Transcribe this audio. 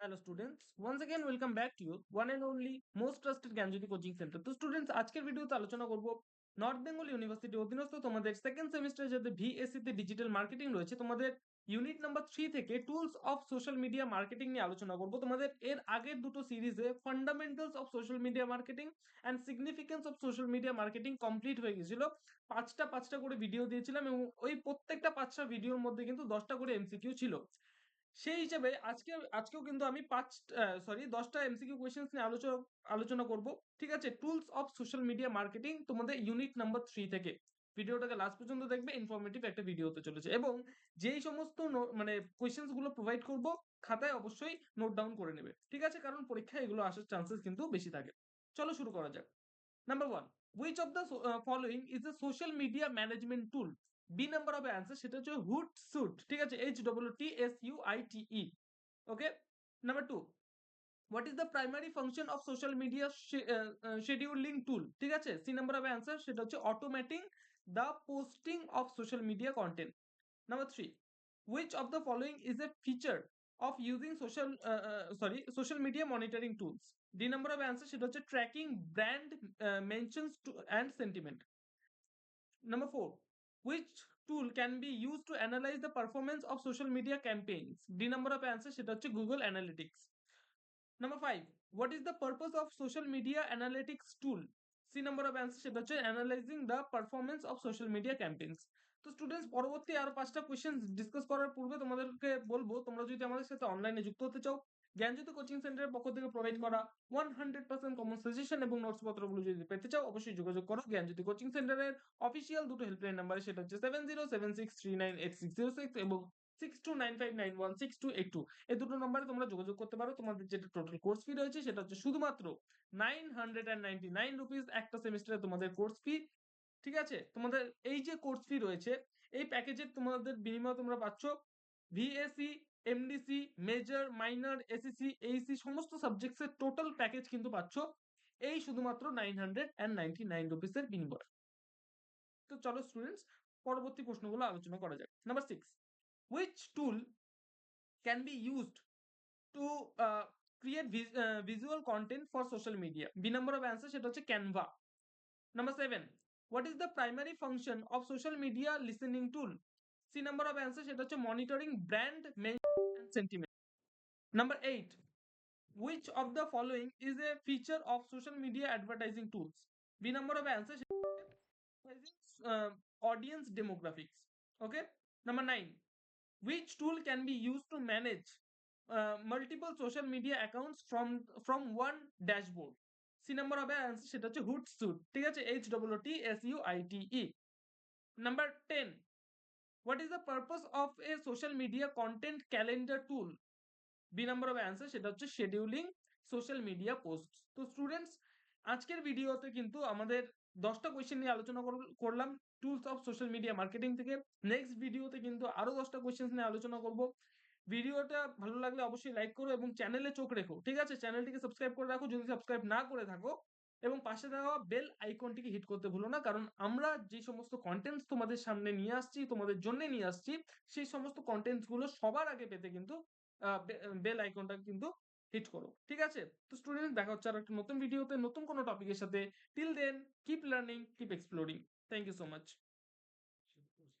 hello students once again welcome back to your one and only most trusted Gyanjyoti coaching centre তো students আজকের ভিডিওতে আলোচনা করব north Bengal university অধীনস্থ তোমাদের সেকেন্ড সেমিস্টারে যাতে ভিএসসি তে ডিজিটাল মার্কেটিং রয়েছে তোমাদের ইউনিট নাম্বার থ্রি থেকে tools of social media marketing নিয়ে আলোচনা করব তোমাদের এর আগের দুটো সিরিজে fundamentals of social media marketing and significance of social media marketing complete হয়ে গেছিল পাঁচটা পাঁচটা করে ভিডিও দিয়েছিলাম এবং ওই প্রত্যেকটা পাঁচটা ভিডিওর মধ্যে কিন্তু দশটা করে এমসিকিউ ছিল সেই হিসেবে আজকে, আজকেও কিন্তু আমি পাঁচ সরি দশটা এমসিকিউ কোয়েশ্চেন্স নিয়ে আলোচনা আলোচনা করব। ঠিক আছে? Tools of social media marketing তোমাদের ইউনিট নাম্বার থ্রি থেকে। ভিডিওটাকে লাস্ট পর্যন্ত দেখবে ইনফরমেটিভ একটা ভিডিও হতে চলেছে। এবং যেই সমস্ত মানে কোয়েশ্চেন্সগুলো প্রোভাইড করব, খাতায় অবশ্যই নোট ডাউন করে নেবে। ঠিক আছে? কারণ পরীক্ষায় এগুলো আসার চান্সেস কিন্তু বেশি থাকে। চলো শুরু করা যাক। Number one which of the following is a social media management tool B number হবে অ্যান্সার সেটা হচ্ছে হুট সুট ঠিক আছে? H W T S U I T E okay number two what is the primary function of social media scheduling tool ঠিক আছে? C number হবে answer সেটা হচ্ছে automating the posting of social media content number three which of the following is a feature of using social sorry social media monitoring tools D number of answer সেটা হচ্ছে tracking brand mentions to and sentiment number four which tool can be used to analyze the performance of social media campaigns d number of answer সেটা হচ্ছে google analytics number 5 what is the purpose of social media analytics tool c number of answer সেটা হচ্ছে analyzing the performance of social media campaigns তো students পরবর্তী আরও পাঁচটা question discuss করার পূর্বে তোমাদেরকে বলব তোমরা যদি আমাদের সাথে অনলাইনে যুক্ত হতে চাও জ্ঞানজ্যোতি কোচিং সেন্টারের পক্ষ থেকে প্রোভাইড করা one hundred percent common suggestion এবং নোটস পত্রগুলো যদি পেতে চাও, অবশ্যই যোগাযোগ করো। জ্ঞানজ্যোতি কোচিং সেন্টারের অফিসিয়াল দুটো হেল্পলাইন নাম্বার সেটা হচ্ছে seven zero seven six three nine eight six zero six এবং six two nine five nine one six two eight two এই দুটো নম্বরে তোমরা যোগাযোগ করতে পারো। তোমাদের যেটা টোটাল কোর্স ফি রয়েছে, সেটা হচ্ছে শুধুমাত্র nine hundred and ninety nine rupees একটা সেমিস্টারে তোমাদের কোর্স ফি ঠিক আছে? তোমাদের এই যে কোর্স ফি রয়েছে, এই প্যাকেজে তোমাদের বিনিময়ে তোমরা পাচ্ছ VAC MDC major minor ACC AEC সমস্ত সাবজেক্টসের টোটাল প্যাকেজ কিন্তু পাচ্ছ এই শুধুমাত্র nine hundred and ninety nine রুপিসের বিনিময়। তো চলো স্টুডেন্টস পরবর্তী প্রশ্নগুলো আলোচনা করা যাক। Number six which tool can be used to create visual content for social media B number of answer সেটা হচ্ছে Canva number seven what is the primary function of social media listening tool? c number of answer সেটা হচ্ছে monitoring brand mention and sentiment number 8 which of the following is a feature of social media advertising tools b number of answer uh, audience demographics okay number 9 which tool can be used to manage uh, multiple social media accounts from from one dashboard C number হবে answer সেটা হচ্ছে hood suit ঠিক আছে H W T S U I T E number ten what is the purpose of a social media content calendar tool B number হবে answer সেটা হচ্ছে scheduling social media post তো students আজকের ভিডিওতে কিন্তু আমাদের দশটা কোয়েশ্চেন নিয়ে আলোচনা করলাম tools of social media marketing থেকে। নেক্সট ভিডিওতে কিন্তু আরও দশটা কোয়েশ্চেন নিয়ে আলোচনা করব। ভিডিওটা ভালো লাগলে অবশ্যই লাইক করো এবং চ্যানেলে চোখ রেখো, ঠিক আছে? চ্যানেলটিকে সাবস্ক্রাইব করে রাখো, যদি সাবস্ক্রাইব না করে থাকো এবং পাশে দেওয়া বেল আইকনটিকে হিট করতে ভুলো না। কারণ আমরা যে সমস্ত কন্টেন্টস তোমাদের সামনে নিয়ে আসছি, তোমাদের জন্য নিয়ে আসছি, সেই সমস্ত কন্টেন্টসগুলো সবার আগে পেতে কিন্তু বেল আইকনটা কিন্তু হিট করো। ঠিক আছে? তো স্টুডেন্ট দেখা হচ্ছে আর একটা নতুন ভিডিওতে নতুন কোনো টপিকের সাথে। Till then keep learning keep exploring thank you so much